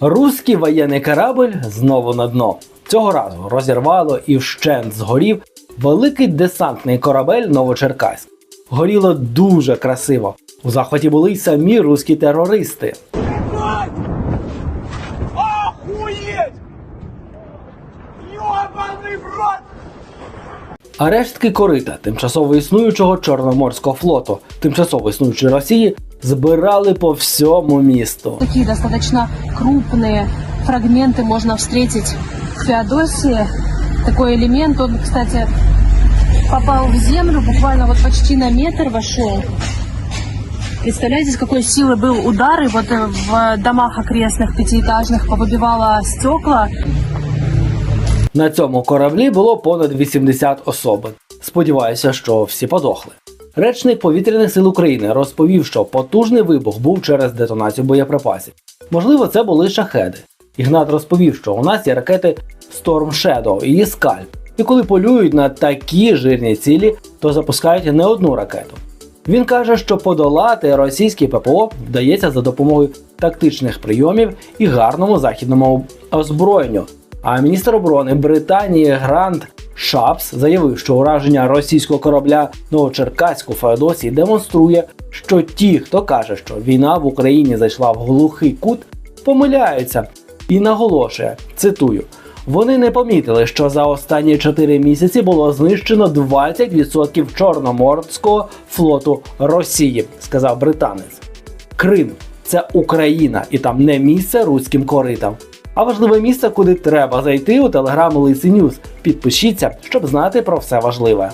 Руський воєнний корабль знову на дно. Цього разу розірвало і вщент згорів великий десантний корабель Новочеркаськ. Горіло дуже красиво. У захваті були й самі руські терористи. А рештки корита тимчасово існуючого Чорноморського флоту, тимчасово існуючої Росії, збирали по всьому місту. Такие достаточно крупные фрагменты можно встретить в Феодосии. Такой элемент, он, кстати, попал в землю, буквально вот почти на метр вошел. Представляете, с какой силы был удар, и вот э, в домах окрестных пятиэтажных повыбивало стекла. На цьому кораблі було понад 80 особин. Сподіваюся, що всі подохли. Речник повітряних сил України розповів, що потужний вибух був через детонацію боєприпасів. Можливо, це були шахеди. Ігнат розповів, що у нас є ракети Storm Shadow і Скальп. І коли полюють на такі жирні цілі, то запускають не одну ракету. Він каже, що подолати російське ППО вдається за допомогою тактичних прийомів і гарному західному озброєнню. А міністр оборони Британії Грант Шапс заявив, що ураження російського корабля Новочеркаську Феодосії демонструє, що ті, хто каже, що війна в Україні зайшла в глухий кут, помиляються і наголошує, цитую. Вони не помітили, що за останні 4 місяці було знищено 20% Чорноморського флоту Росії, сказав британець. Крим це Україна, і там не місце руським коритам. А важливе місце, куди треба зайти у телеграм Лисий Ньюз. Підпишіться, щоб знати про все важливе.